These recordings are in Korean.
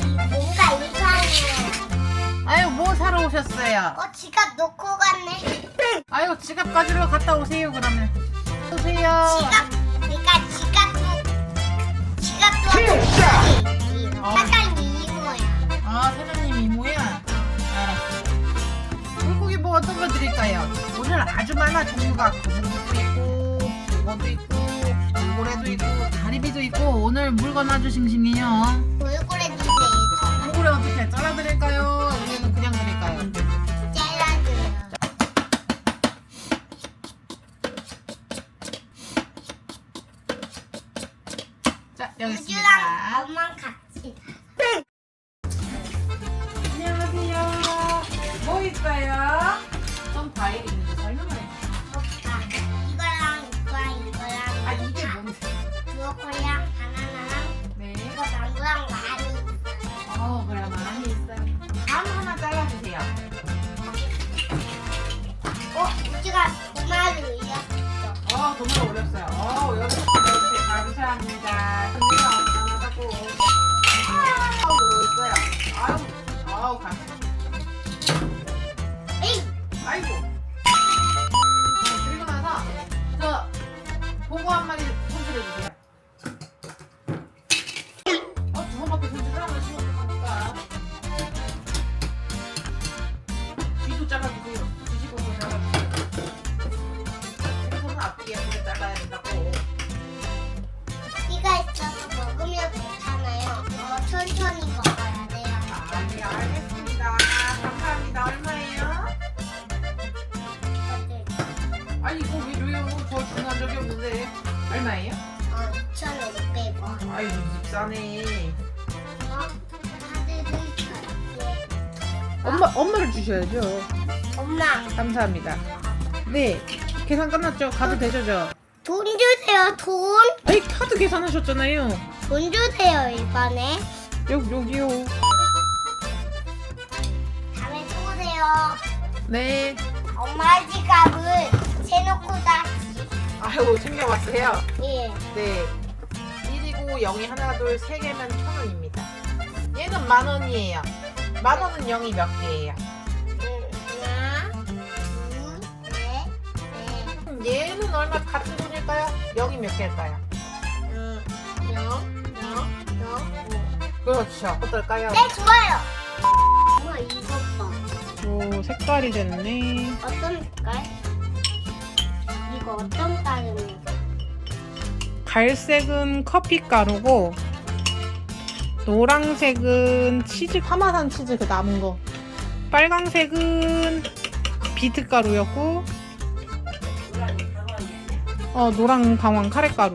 이- 뭔가 이상해. 아유 뭐 사러 오셨어요? 어, 지갑 놓고 갔네. 아유 지갑 가지러 갔다 오세요 그러면. 오세요. 지갑, 그러니까 지갑도, 지갑도 없지. 어. 사장님 이모야. 아 사장님 이모야. 알았어. 물고기 뭐 어떤 거 드릴까요? 오늘 아주 많아 종류가 거북이도 있고 붕어도 있고 돌고래도 있고 다리비도 있고 오늘 물건 아주 싱싱해요. 얼굴에 돌고래 어떻게 잘라드릴까요? 여기 이렇게 감사합니다. 네, 알겠습니다. 감사합니다. 얼마예요? 아니, 이거 왜 줘요? 저 중요한 적이 없는데. 얼마예요? 어, 2,500원. 아이고, 비싸네. 어, 카드를 줄게. 엄마, 엄마를 주셔야죠. 엄마, 감사합니다. 네, 계산 끝났죠? 가도 되죠, 저? 돈 주세요, 돈. 아니, 카드 계산하셨잖아요. 돈 주세요, 이번에. 여기, 여기요. 네. 엄마 지갑을 세놓고 다시. 아이고, 챙겨왔어요. 예. 네. 1이고 0이 하나, 둘, 세 개면 천 원입니다. 얘는 만 원이에요. 만 원은 0이 몇 개예요? 음, 하나, 둘, 셋, 넷. 얘는 얼마 같은 돈일까요? 0이 몇 개일까요? 음, 영, 영, 영, 오. 그렇죠. 어떨까요? 네, 좋아요. 오, 색깔이 됐네. 어떤 색깔? 이거 어떤 깔입니까? 갈색은 커피 가루고 노란색은 치즈 파마산 치즈 그 남은 거. 빨강색은 비트 가루였고 어 노랑 방황 카레 가루.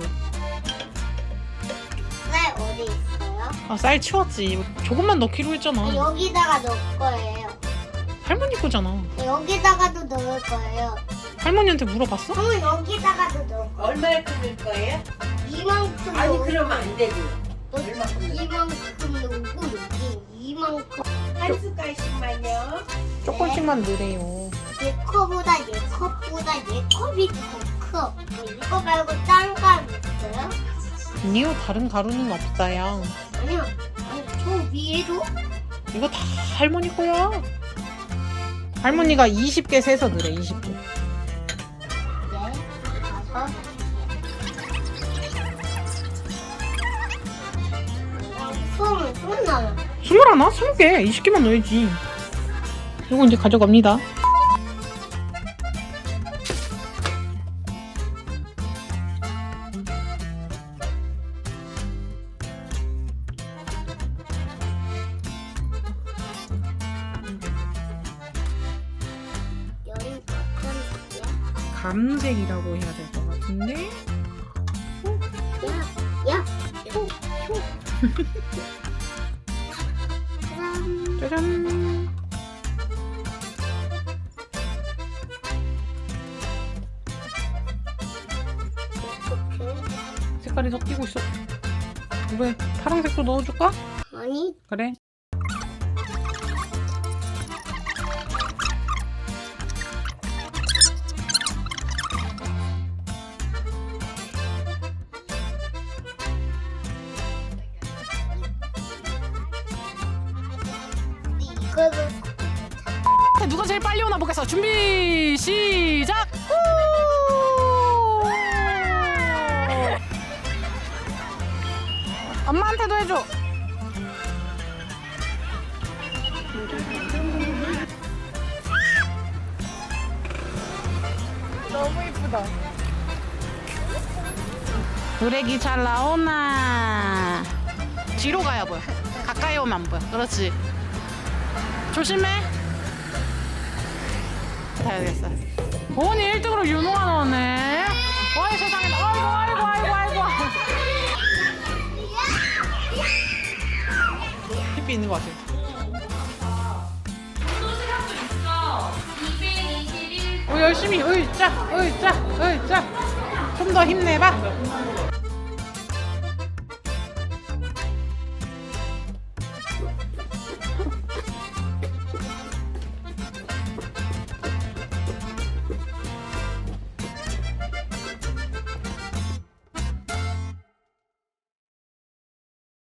쌀 어디 있어요? 아 쌀 치웠지. 조금만 넣기로 했잖아. 여기다가 넣을 거예요. 할머니 거잖아. 여기다가도 넣을 거예요. 할머니한테 물어봤어? 그럼 여기다가도 넣을 거예요. 얼마에 끊을 거예요? 이만큼 아니 넣을 그러면 안 되고 넣- 이만큼 넣고 여기 이만큼 한 숟갈씩만요. 조금씩만 넣으래요. 얘 컵보다 얘 컵보다 얘 컵이 더 커. 뭐 이거 말고 딴 가루 있어요? 아니요 다른 가루는 없어요. 아니요. 아니 저 위에도 이거 다 할머니 거야. 할머니가 20개 세서 넣으래 20개. 네, 다섯. 스물 하나? 스무 개, 20개만 넣어야지. 이거 이제 가져갑니다. 색이야? 감색이라고 해야 될 것 같은데. 짜잔. 색깔이 섞이고 있어. 왜 파란색도 넣어줄까? 아니, 그래. 누가 제일 빨리 오나 보겠어. 준비 시작. 후! 엄마한테도 해줘. 너무 이쁘다. 브렉이 잘 나오나? 뒤로 가야 보여. 가까이 오면 안 보여. 그렇지. 조심해. 다 됐어. 오니 1등으로 윤호가 나왔네. 어이 세상에. 아이고 아이고 아이고 아이고. 힙이 있는 것 같아. 어, 열심히, 어이, 짜, 어이, 짜, 어이, 짜. 좀 더 힘내봐.